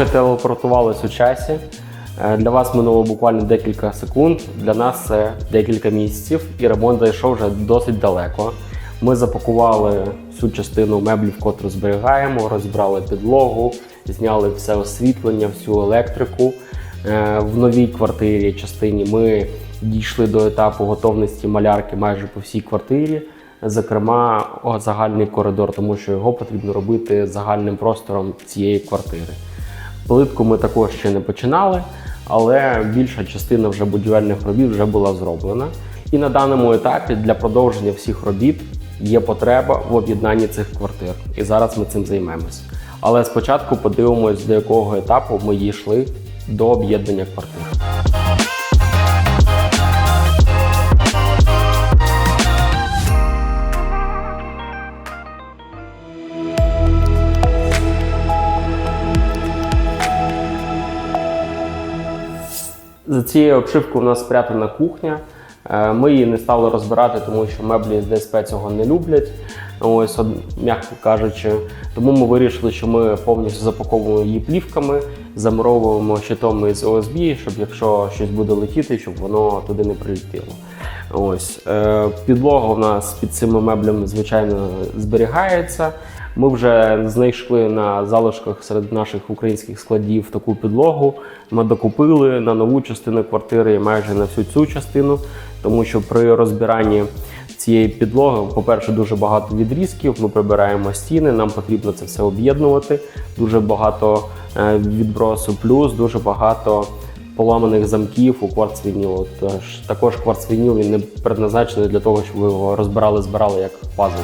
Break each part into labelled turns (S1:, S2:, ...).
S1: трохи телепортувалися у часі. Е, Для вас минуло буквально декілька секунд. Для нас це декілька місяців, і ремонт зайшов вже досить далеко. Ми запакували всю частину меблів, котру зберігаємо, розібрали підлогу, зняли все освітлення, всю електрику. Е, В новій квартирі частині ми дійшли до етапу готовності малярки майже по всій квартирі. Зокрема, загальний коридор, тому що його потрібно робити загальним простором цієї квартири. Плитку ми також ще не починали, але більша частина вже будівельних робіт вже була зроблена. І на даному етапі для продовження всіх робіт є потреба в об'єднанні цих квартир. І зараз ми цим займемось. Але спочатку подивимось, до якого етапу ми дійшли до об'єднання квартир. За цією обшивкою у нас спрятана кухня. Е, Ми її не стали розбирати, тому що меблі з ДСП цього не люблять. Ось, м'яко кажучи. Тому ми вирішили, що ми повністю запаковуємо її плівками, замуровуємо щитом із ОСБ, щоб якщо щось буде летіти, щоб воно туди не прилетіло. Ось е, підлога у нас під цими меблями, звичайно, зберігається. Ми вже знайшли на залишках серед наших українських складів таку підлогу. Ми докупили на нову частину квартири і майже на всю цю частину, тому що при розбиранні цієї підлоги, по-перше, дуже багато відрізків. Ми прибираємо стіни, нам потрібно це все об'єднувати. Дуже багато е, відбросу, плюс дуже багато поламаних замків у кварцвінілу. Тож також кварцвініл він не предназначений для того, щоб ви його розбирали, збирали як пазл.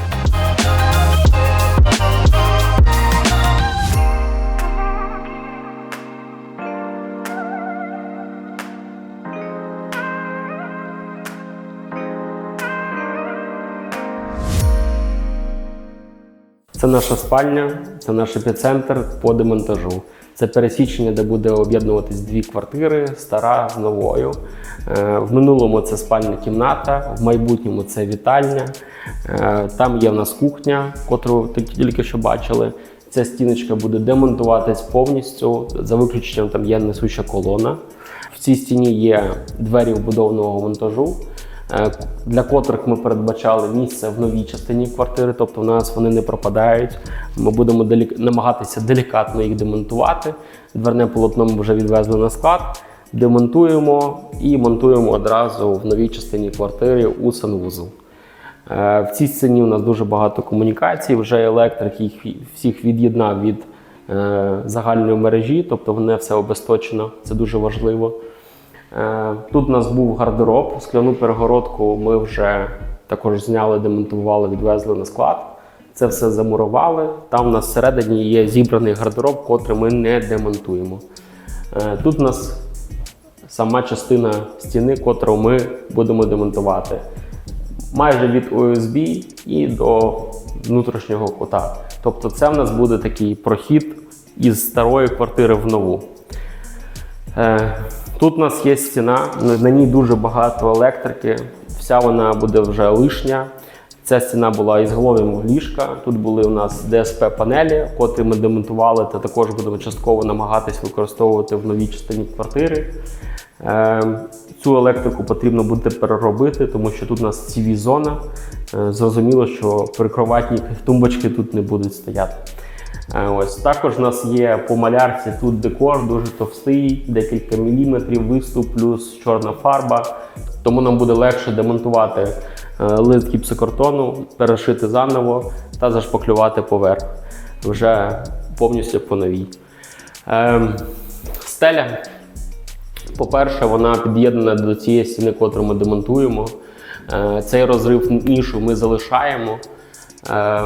S1: Це наша спальня, це наш епіцентр по демонтажу. Це пересічення, де буде об'єднуватись дві квартири, стара з новою. Е, В минулому це спальна кімната, в майбутньому це вітальня. Е, Там є в нас кухня, котру тільки що бачили. Ця стіночка буде демонтуватись повністю. За виключенням там є несуща колона. В цій стіні є двері вбудованого монтажу для котрих ми передбачали місце в новій частині квартири, тобто в нас вони не пропадають. Ми будемо делік... намагатися делікатно їх демонтувати. Дверне полотно ми вже відвезли на склад, демонтуємо і монтуємо одразу в новій частині квартири у санвузол. Е, В цій сцені у нас дуже багато комунікацій. Вже електрик їх всіх від'єднав від е, загальної мережі, тобто вони все обесточено. Це дуже важливо. Е, Тут у нас був гардероб, скляну перегородку ми вже також зняли, демонтували, відвезли на склад. Це все замурували. Там у нас всередині є зібраний гардероб, котрий ми не демонтуємо. Е, Тут у нас сама частина стіни, котру ми будемо демонтувати. Майже від USB і до внутрішнього кута. Тобто це в нас буде такий прохід із старої квартири в нову. Тут у нас є стіна, на- ній дуже багато електрики. Вся вона буде вже лишня. Ця стіна була із головою ліжка. Тут були у нас ДСП-панелі, котрі ми демонтували, та також будемо частково намагатись використовувати в новій частині квартири. Е, Цю електрику потрібно буде переробити, тому що тут у нас cv зона. Е, Зрозуміло, що прикроватні тумбочки тут не будуть стояти. Е, Ось також у нас є по малярці тут декор дуже товстий, декілька міліметрів виступ, плюс чорна фарба. Тому нам буде легше демонтувати е, лист гіпсокартону, перешити заново та зашпаклювати поверх вже повністю по новій. Ем, Стеля. По-перше, вона під'єднана до цієї стіни, котру ми демонтуємо. Е, Цей розрив нішу ми залишаємо, е,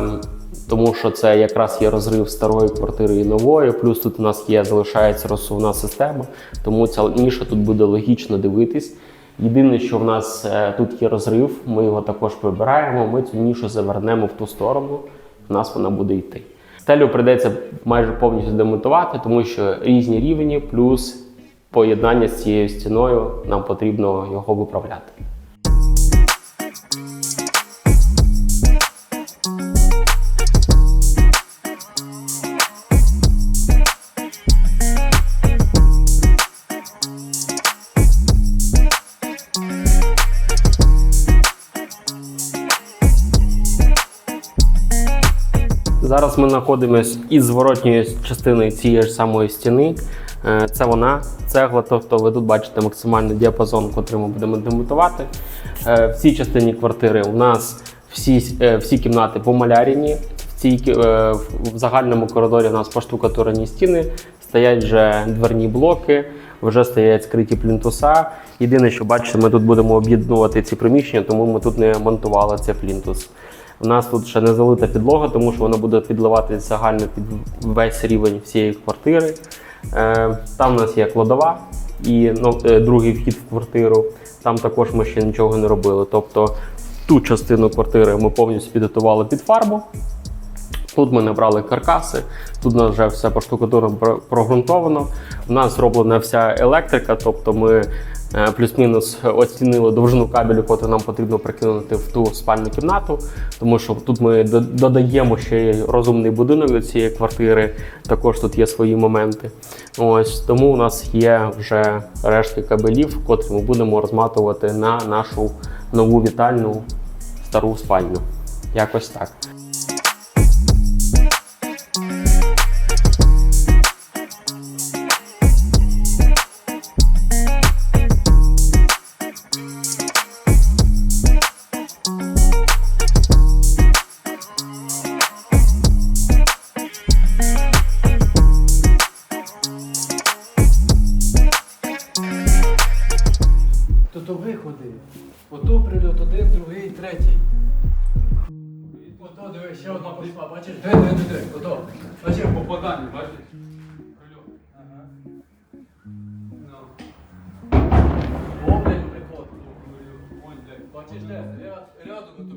S1: тому що це якраз є розрив старої квартири і нової. Плюс тут у нас є, залишається розсувна система, тому ця ніша тут буде логічно дивитись. Єдине, що в нас е, тут є розрив, ми його також прибираємо. Ми цю нішу завернемо в ту сторону, в нас вона буде йти. Стелю прийдеться майже повністю демонтувати, тому що різні рівні, плюс поєднання з цією стіною нам потрібно його виправляти. Зараз ми знаходимося із зворотньої частини цієї ж самої стіни. Е, Це вона, цегла, тобто ви тут бачите максимальний діапазон, котрий ми будемо демонтувати. Е, В цій частині квартири у нас всі, е, всі кімнати помалярені. В, цій, в загальному коридорі у нас поштукатурені стіни, стоять вже дверні блоки, вже стоять скриті плінтуса. Єдине, що бачите, ми тут будемо об'єднувати ці приміщення, тому ми тут не монтували цей плінтус. У нас тут ще не залита підлога, тому що вона буде підливатись загально під весь рівень всієї квартири. Е, Там у нас є кладова і ну, е, другий вхід в квартиру. Там також ми ще нічого не робили. Тобто ту частину квартири ми повністю підготували під фарбу. Тут ми набрали каркаси, тут у нас вже все поштукатурно про- прогрунтовано. У нас зроблена вся електрика, тобто ми плюс-мінус оцінили довжину кабелю, який нам потрібно прикинути в ту спальну кімнату, тому що тут ми додаємо ще розумний будинок до цієї квартири. Також тут є свої моменти. Ось тому у нас є вже рештки кабелів, котрі ми будемо розматувати на нашу нову вітальну стару спальню. Якось так.
S2: Пішла, бачиш? Диви, диви, диви, ото. Бачиш,
S3: Попадання, бачиш? Прильот.
S2: Ага.
S3: Ну,
S2: О, блядь, приход.
S3: ой, блядь.
S2: Бачиш, де? Ряд- Рядом ото.